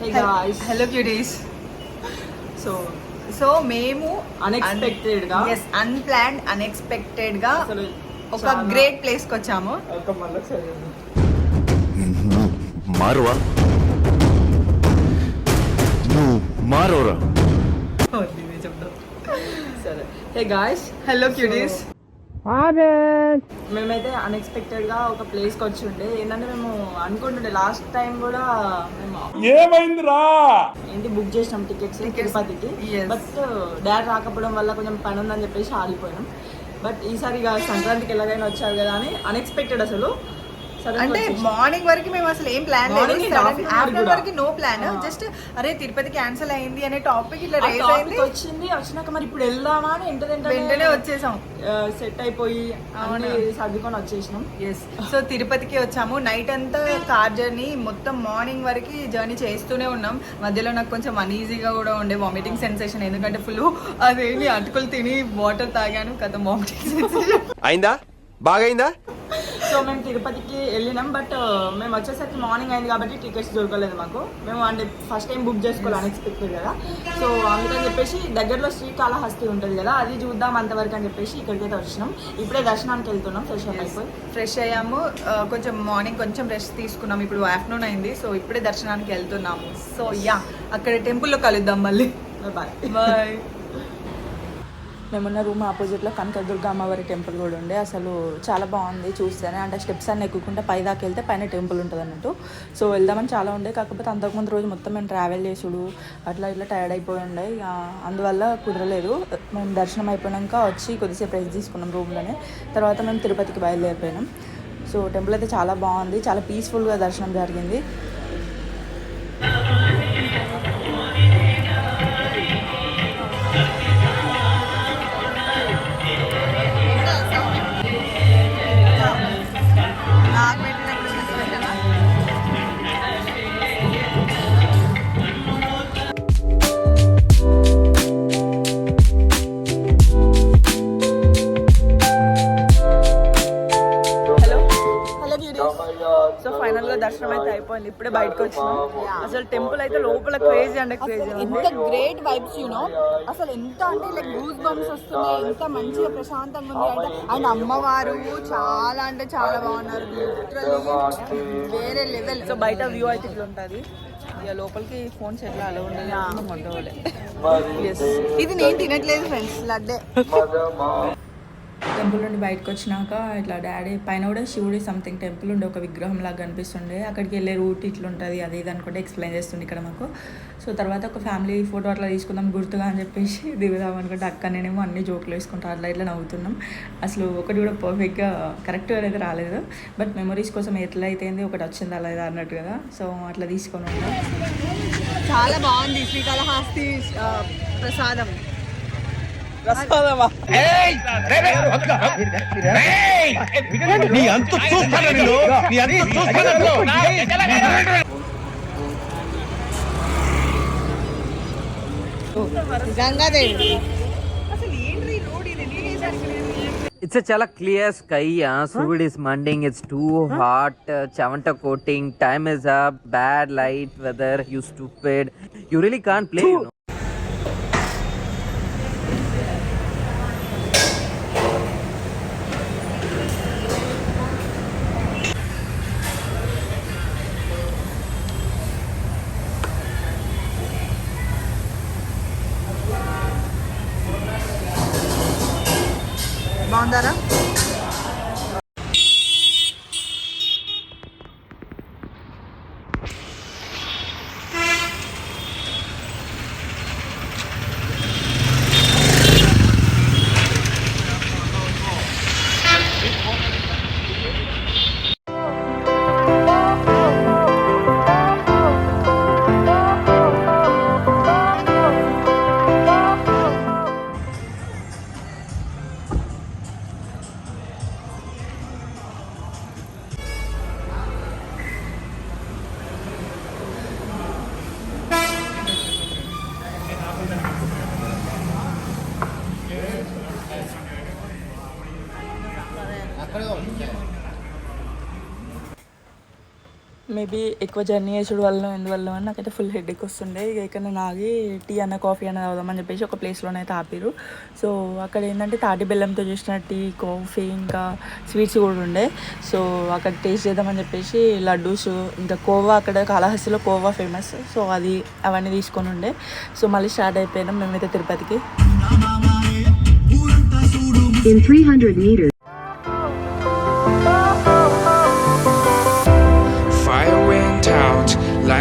Hey guys. Hello cuties so so మేము Unexpected గా. Yes unplanned అన్ఎక్స్పెక్టెడ్గా ఒక గ్రేట్ ప్లేస్కి వచ్చాము. మారువా? నువ్వు మారోరా సరే. హే గాయస్ హలో క్యూటీస్ మేమైతే అన్ఎక్స్పెక్టెడ్గా ఒక ప్లేస్కి వచ్చి ఉండే ఏంటంటే మేము అనుకుంటుండే లాస్ట్ టైం కూడా మేము ఏమైందిరా? ఏంటి బుక్ చేసినాం టికెట్స్. తిరుపతికి. బట్ డాడ్ రాకపోవడం వల్ల కొంచెం పని ఉందని చెప్పేసి ఆగిపోయినాం. బట్ ఈసారి ఇక సంక్రాంతికి ఎలాగైనా వచ్చారు కదా అని అన్ఎక్స్పెక్టెడ్ అసలు. అంటే. మార్నింగ్ వరకు మేము అసలు ఏం ప్లాన్ లేదు. ఆఫ్టర్నూన్. వరకు నో ప్లాన్. జస్ట్ అరే తిరుపతి క్యాన్సిల్ అయింది అనే టాపిక్ ఇట్లా రేస్ అయింది. వచ్చింది. వచ్చినాక మరి ఇప్పుడు వెళ్దామా అని వెంటనే వచ్చేసాం. సెట్ అయిపోయి సర్దుకొని వచ్చేసినాం. ఎస్ సో తిరుపతికి వచ్చాము. నైట్ అంతా కార్ జర్నీ మొత్తం మార్నింగ్ వరకు జర్నీ చేస్తూనే ఉన్నాం. మధ్యలో నాకు కొంచెం అనీజీగా కూడా ఉండే వామిటింగ్ సెన్సేషన్ ఎందుకంటే ఫుల్ అదేమి అటుకులు తిని వాటర్ తాగాను కథ వామిటింగ్ సెన్సేషన్ అయిందా? బాగైందా సో మేము తిరుపతికి వెళ్ళినాం బట్ మేము వచ్చేసరికి మార్నింగ్ అయింది కాబట్టి టికెట్స్ దొరకలేదు మాకు. మేము అంటే ఫస్ట్ టైం బుక్ చేసుకోవాలి అన్ఎక్స్పెక్టెడ్ కదా. సో అందుకని చెప్పేసి దగ్గరలో శ్రీకాళహస్తి ఉంటుంది కదా అది చూద్దాం అంతవరకు అని చెప్పేసి ఇక్కడికైతే వచ్చినాం. ఇప్పుడే దర్శనానికి వెళ్తున్నాం ఫ్రెష్ అయిపోయి. ఫ్రెష్ అయ్యాము. ఆ, కొంచెం మార్నింగ్ కొంచెం రెస్ట్ తీసుకున్నాం. ఇప్పుడు ఆఫ్టర్నూన్ అయింది సో ఇప్పుడే దర్శనానికి వెళ్తున్నాము. సో యా అక్కడ టెంపుల్లో కలుద్దాం మళ్ళీ. బాయ్ బాయ్ మేమున్న రూమ్ ఆపోజిట్లో కనకదుర్గ అమ్మవారి టెంపుల్ కూడా ఉండే. అసలు చాలా బాగుంది చూస్తేనే. అంటే స్టెప్స్ అన్నీ ఎక్కుకుంటే పై దాకా వెళ్తే పైన టెంపుల్ ఉంటుంది అన్నట్టు. సో వెళ్దామని చాలా ఉండే. కాకపోతే అంతకుముందు రోజు మొత్తం మేము ట్రావెల్ చేసుడు అట్లా ఇట్లా టైర్డ్ అయిపోయి ఉండే. అందువల్ల కుదరలేదు. మేము దర్శనం అయిపోయాక వచ్చి కొద్దిసేపు రెస్ట్ తీసుకున్నాం రూమ్లోనే. తర్వాత మేము తిరుపతికి బయలుదేరిపోయినాం. సో టెంపుల్ అయితే చాలా బాగుంది. చాలా పీస్ఫుల్గా దర్శనం జరిగింది. ఫైనల్గా దర్శనం అయితే అయిపోయింది. ఇప్పుడే బయటకు వచ్చినాం. అసలు టెంపుల్ అయితే లోపల క్రేజీ అంటే క్రేజీ ఎంత గ్రేట్ వైబ్స్ యూనో అసలు ఎంత అంటే లైక్ గూస్ బంప్స్ వస్తున్నాయి ఎంత మంచిగా ప్రశాంతంగా ఉంది అంటే అండ్ అమ్మవారు చాలా అంటే చాలా బాగున్నారు. వేరే లెవెల్ సో బయట వ్యూ అయితే ఇట్లా ఉంటుంది. ఇక లోపలికి ఫోన్స్ ఎట్లా అలా ఉండదు. మొట్టవలే ఇది నేను తినట్లేదు ఫ్రెండ్స్ లడ్డే. టెంపుల్ నుండి బయటకు వచ్చినాక ఇట్లా డాడీ పైన కూడా శివుడి సంథింగ్ టెంపుల్ ఉండే ఒక విగ్రహం లాగా కనిపిస్తుండే. అక్కడికి వెళ్ళే రూట్ ఇట్లుంటుంది అది ఇది అనుకుంటే ఎక్స్ప్లెయిన్ చేస్తుంది ఇక్కడ మాకు. సో తర్వాత ఒక ఫ్యామిలీ ఫోటో అట్లా తీసుకుందాం గుర్తుగా అని చెప్పేసి దిగుదాం అనుకుంటే అక్క నేనేమో అన్ని జోకులు వేసుకుంటా అట్లా ఇట్లా నవ్వుతున్నాం. అసలు ఒకటి కూడా పర్ఫెక్ట్గా కరెక్ట్గా అయితే రాలేదు. బట్ మెమరీస్ కోసం ఎట్లా అయితే ఒకటి వచ్చింది అలా అన్నట్టు కదా. సో అట్లా తీసుకొని ఉంటాం. చాలా బాగుంది శ్రీకాళహస్తి ప్రసాదం. నీ అంత చూస్తాను నేను నీ అంత చూస్తాను Gangadevi It's a chala clear sky. Yeah. Surud is munding. It's too hot. Uh, Chavanta coating. Time is up. Bad light. Weather. You stupid. You బాగుందారా? మేబీ ఎక్కువ జర్నీ చేసుడు వల్ల ఎందువల్ల అని నాకైతే ఫుల్ హెడ్ ఎక్ వస్తుండే. ఇక ఇక్కడ నేను ఆగి టీ అన్న కాఫీ అన్న తాగుదామని చెప్పేసి ఒక ప్లేస్లోనే అయితే ఆపిరు. సో అక్కడ ఏంటంటే తాటి బెల్లంతో చేసిన టీ కాఫీ ఇంకా స్వీట్స్ కూడా ఉండే. సో అక్కడ టేస్ట్ చేద్దామని చెప్పేసి లడ్డూస్ ఇంకా కోవా అక్కడ కాళహస్తిలో కోవా ఫేమస్. సో అది అవన్నీ తీసుకొని ఉండే. సో మళ్ళీ స్టార్ట్ అయిపోయినాం మేమైతే తిరుపతికి. In 300 meters.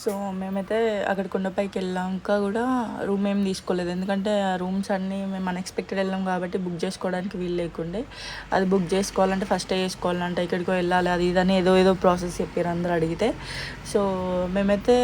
so మేమైతే అక్కడ కొండపైకి వెళ్ళాక కూడా రూమ్ ఏం తీసుకోలేదు. ఎందుకంటే ఆ రూమ్స్ అన్నీ మేము అన్ఎక్స్పెక్టెడ్ వెళ్ళాం కాబట్టి బుక్ చేసుకోవడానికి వీలు లేకుండే. అది బుక్ చేసుకోవాలంటే ఫస్ట్ చేసుకోవాలంటే ఇక్కడికో వెళ్ళాలి అది ఇదని ఏదో ఏదో ప్రాసెస్ చెప్పారు అందరూ అడిగితే. సో మేమైతే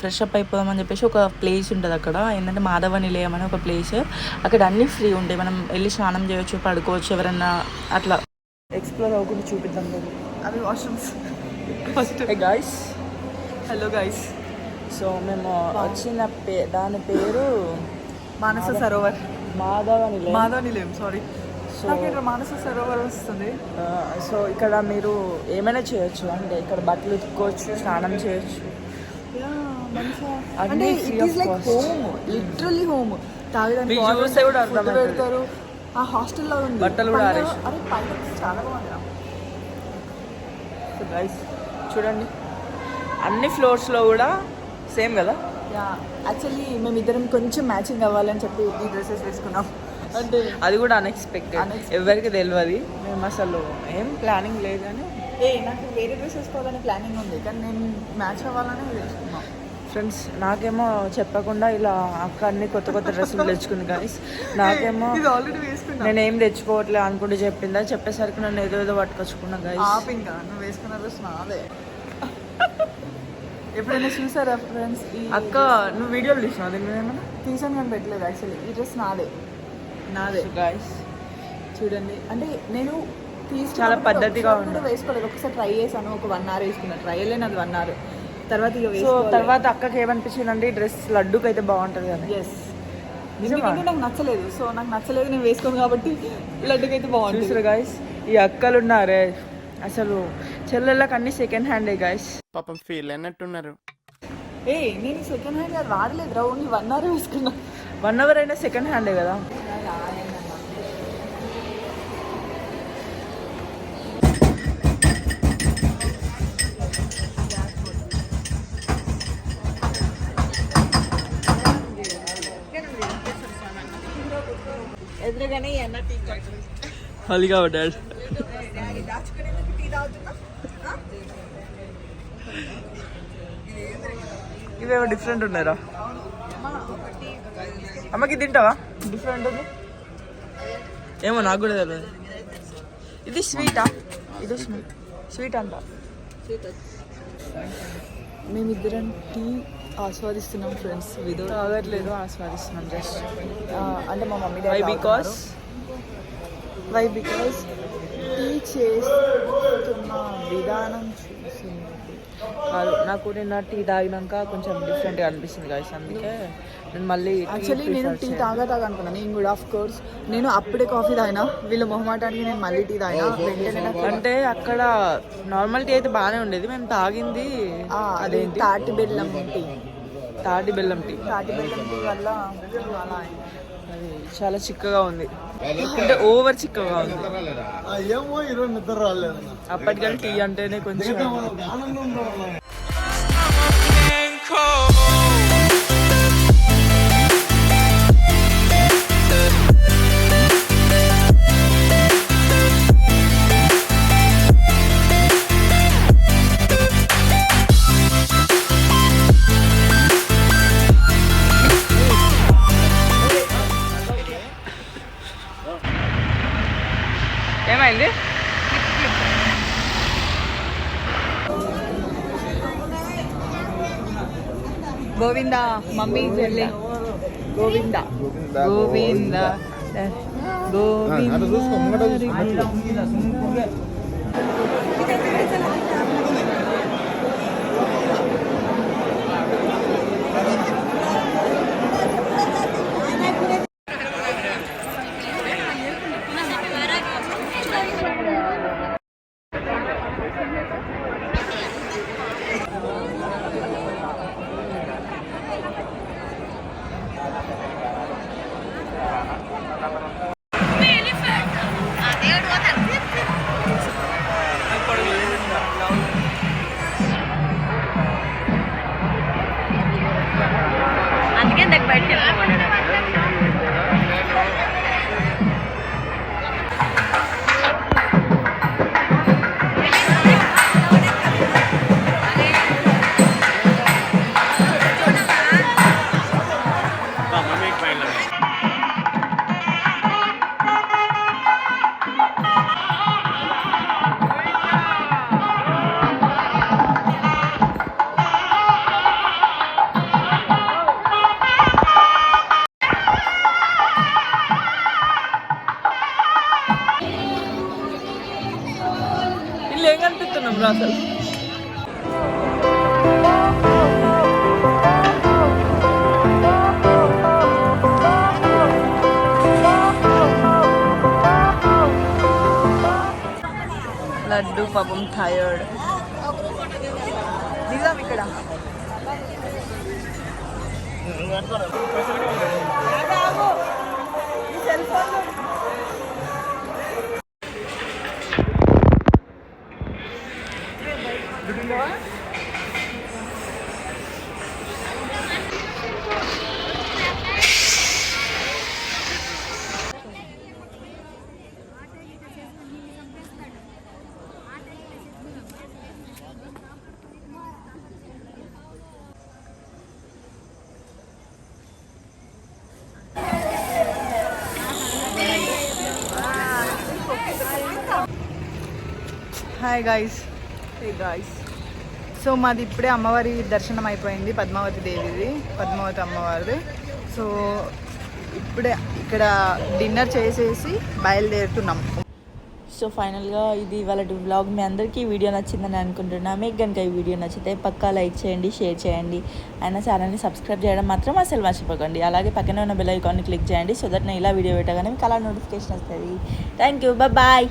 ఫ్రెష్ అప్ అయిపోదామని చెప్పేసి ఒక ప్లేస్ ఉంటుంది అక్కడ. ఏంటంటే మాధవ నిలయం అని ఒక ప్లేస్ అక్కడ అన్నీ ఫ్రీ ఉంటాయి మనం వెళ్ళి స్నానం చేయొచ్చు పడుకోవచ్చు ఎవరన్నా అట్లా. ఎక్స్ప్లోర్ అవ్వకుండా చూపిద్దాం అవి washrooms first guys hello guys so మేము వచ్చిన పే దాని పేరు మానస సరోవర్. మాధవ నిలయం మాధవ్ నిలయం సారీ సో ఇక్కడ మానస సరోవర్ వస్తుంది. సో ఇక్కడ మీరు ఏమైనా చేయొచ్చు? అంటే ఇక్కడ బట్టలు ఉతుక్కోవచ్చు స్నానం చేయొచ్చు. అంటే it is like. Home literally home తాగడానికి చూస్తే కూడా అర్థమవుతుంది. పెడతారు. ఆ హాస్టల్లో ఉంది. బట్టలు కూడా. అరే పైన చాలా బాగుంది గైస్ చూడండి. అన్ని ఫ్లోర్స్లో కూడా సేమ్ కదా? యా యాక్చువల్లీ మేమిద్దరం కొంచెం మ్యాచింగ్ అవ్వాలని చెప్పి ఈ డ్రెస్సెస్ వేసుకున్నాం. అంటే అది కూడా అన్ఎక్స్పెక్టెడ్. ఎవరికి తెలియదు మేము అసలు ఏం ప్లానింగ్ లేదు కానీ ఏ నాకు వేరే డ్రెస్ వేసుకోవాలని ప్లానింగ్ ఉంది కానీ నేను మ్యాచ్ అవ్వాలని వేసుకున్నాం. ఫ్రెండ్స్ నాకేమో చెప్పకుండా ఇలా అక్క అన్ని కొత్త కొత్త డ్రెస్సులు తెచ్చుకుంది గాయస్ నాకేమో ఆల్రెడీ నేను ఏం తెచ్చుకోవట్లే అనుకుంటూ చెప్పిందా? చెప్పేసరికి నన్ను ఏదో ఏదో పట్టుకొచ్చుకున్నా గాయస్ ఆప్ ఇంకా. నువ్వు వేసుకున్న డ్రెస్ నాదే. ఎప్పుడైనా చూసారా ఫ్రెండ్స్ అక్క నువ్వు వీడియోలు తీసినావు? దీని మీద తీసాను కానీ పెట్టలేదు యాక్చువల్లీ ఈ డ్రెస్ నాదే. నాదే. గాయస్ చూడండి. అంటే నేను తీసుకున్నప్పుడు చాలా పద్ధతిగా. కూడా వేసుకోలేదు. ఒకసారి ట్రై చేశాను. ఒక వన్ అవర్ వేసుకున్నా. ట్రయల్ అది వన్ అవర్. తర్వాత ఇక సో తర్వాత అక్కకి ఏమనిపించింది అంటే ఈ డ్రెస్ లడ్డుకి అయితే బాగుంటుంది కదా. ఎస్? ఎందుకంటే నాకు నచ్చలేదు. సో నాకు నచ్చలేదు నేను వేసుకోను కాబట్టి లడ్డుకైతే బాగుంటుంది. చూసారు గాయస్ ఈ అక్కలు ఉన్నారే అసలు చెల్లెళ్ళకి అన్ని సెకండ్ హ్యాండే గాయస్ పాపం ఫీల్ అయినట్టున్నారు. ఏ నేను సెకండ్ హ్యాండ్ అది వాడలేదు రా ఓన్లీ వన్ అవర్ వేసుకున్నా. వన్ అవర్ అయినా సెకండ్ హ్యాండే కదా. ఎదురుగానే ఎన్న టీ డాడ్. ఇవేమో డిఫరెంట్ ఉన్నారా అమ్మకి తింటావా? డిఫరెంట్ ఉంది. ఏమో నాకు కూడా తెలియదు ఇది స్వీటా? ఇది స్వీట్ స్వీట్ అంట. మేమిద్దరం టీ ఆస్వాదిస్తున్నాం ఫ్రెండ్స్ విదో తాగట్లేదు ఆస్వాదిస్తున్నాం జస్ట్ అంటే మా mummy because why because tea చేస్తున్న విధానం చూసి కాదు నాకు నిన్న టీ తాగినాక కొంచెం డిఫరెంట్గా అనిపిస్తుంది గాయస్ అందుకే నేను మళ్ళీ యాక్చువల్లీ నేను టీ. తాగా తాగా అనుకున్నాను నేను కూడా ఆఫ్ కోర్స్ నేను అప్పుడే కాఫీ తాగినా వీళ్ళ మొహమాటానికి నేను మళ్ళీ టీ తాగినా అంటే అక్కడ నార్మల్ టీ అయితే బాగానే ఉండేది మేము తాగింది అది అదేంటి? తాటి బెల్లం టీ. తాటి బెల్లం టీ. తాటి బెల్లం టీ వల్ల చాలా చిక్కగా ఉంది. అంటే ఓవర్ చిక్కగా ఉంది ఏమో ఈరోజు నిద్ర రాలేదు. అప్పటికల్ టీ అంటేనే కొంచెం അതിൽ ഗോവിന്ദ മമ്മി ചൊല്ലി ഗോവിന്ദ. ഗോവിന്ദ ഗോവിന്ദ. లడ్డు పాపం tired hi guys hey guys so మాది ఇప్పుడే అమ్మవారి దర్శనం అయిపోయింది పద్మావతి దేవిది పద్మావతి అమ్మవారిది. సో ఇప్పుడే ఇక్కడ డిన్నర్ చేసేసి బయలుదేరుతున్నాం. సో ఫైనల్గా ఇది వాళ్ళ వ్లాగ్ మీ అందరికీ ఈ వీడియో నచ్చిందని అనుకుంటున్నా. మీకు కనుక ఈ వీడియో నచ్చితే పక్కా లైక్ చేయండి షేర్ చేయండి. అయినా ఛానల్ని సబ్స్క్రైబ్ చేయడం మాత్రం అసలు మర్చిపోకండి. అలాగే పక్కనే ఉన్న బెల్ ఐకాన్ని క్లిక్ చేయండి సో దట్ నేను ఇలా వీడియో పెట్టగానే మీకు అలా నోటిఫికేషన్ వస్తుంది. Thank you bye